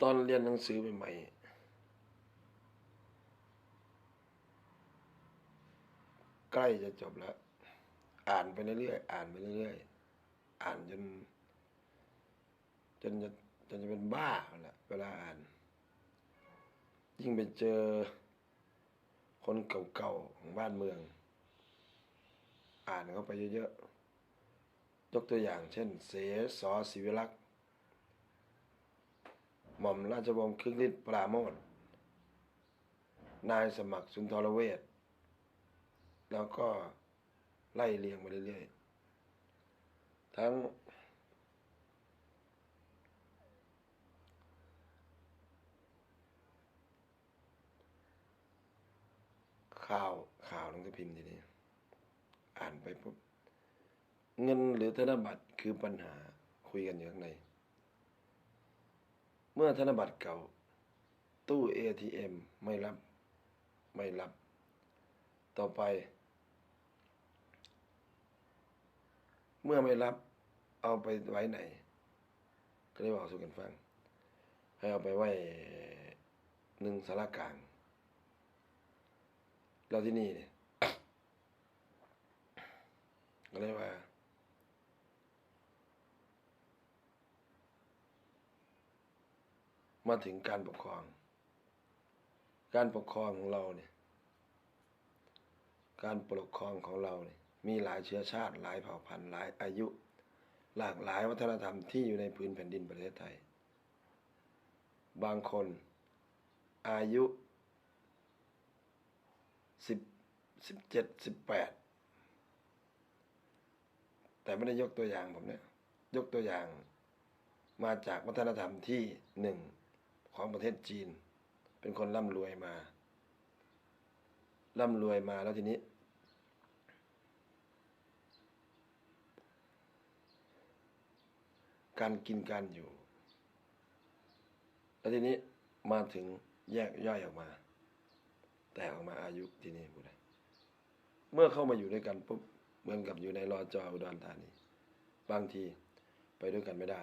ตอนเรียนหนังสือใหม่ๆใกล้จะจบแล้ว อ่านไปเรื่อยๆอ่านไปเรื่อยๆอ่านจน จนจะจนจะเป็นบ้าแหละเวลาอ่าน ยิ่งไปเจอ คนเก่าๆของบ้านเมือง อ่านเข้าไปเยอะๆยกตัวอย่างเช่น เสสอศิวิลักษ์ ม่อมราชวงศ์คึกฤทธิ์ปราโมทนายสมัครสุนทรเวชแล้วก็ไล่เรียงมาเรื่อยๆ ทั้ง ข่าวข่าวหนังสือพิมพ์ทีนี้ อ่านไปปุ๊บเงินหรือธนบัตรคือปัญหาคุยกันอยู่ข้างใน เมื่อธนบัตรเก่า ตู้ ATM ไม่รับ ไม่รับ ต่อไป เมื่อไม่รับ เอาไปไว้ไหน ก็ได้บอกสู่กันฟัง ให้เอาไปไว้หนึ่งสารกลาง เราที่นี่เนี่ยก็เลยว่า มาถึงการปกครอง การปกครองของเราเนี่ย การปกครองของเราเนี่ยมีหลายเชื้อชาติ หลายเผ่าพันธุ์หลายอายุ หลากหลายวัฒนธรรมที่อยู่ในพื้นแผ่นดินประเทศไทย บางคนอายุสิบสิบเจ็ดสิบแปดแต่ไม่ได้ยกตัวอย่างผมเนี่ย ยกตัวอย่างมาจากวัฒนธรรมที่หนึ่ง ของประเทศจีน เป็นคนร่ำรวยมา ร่ำรวยมาแล้วทีนี้ การกินการอยู่ แล้วทีนี้มาถึงแยกย่อยออกมา แตกออกมาอายุที่นี่พูดได้เมื่อเข้ามาอยู่ด้วยกันปุ๊บเหมือนกับอยู่ในรอจออุดรธานีบางทีไปด้วยกันไม่ได้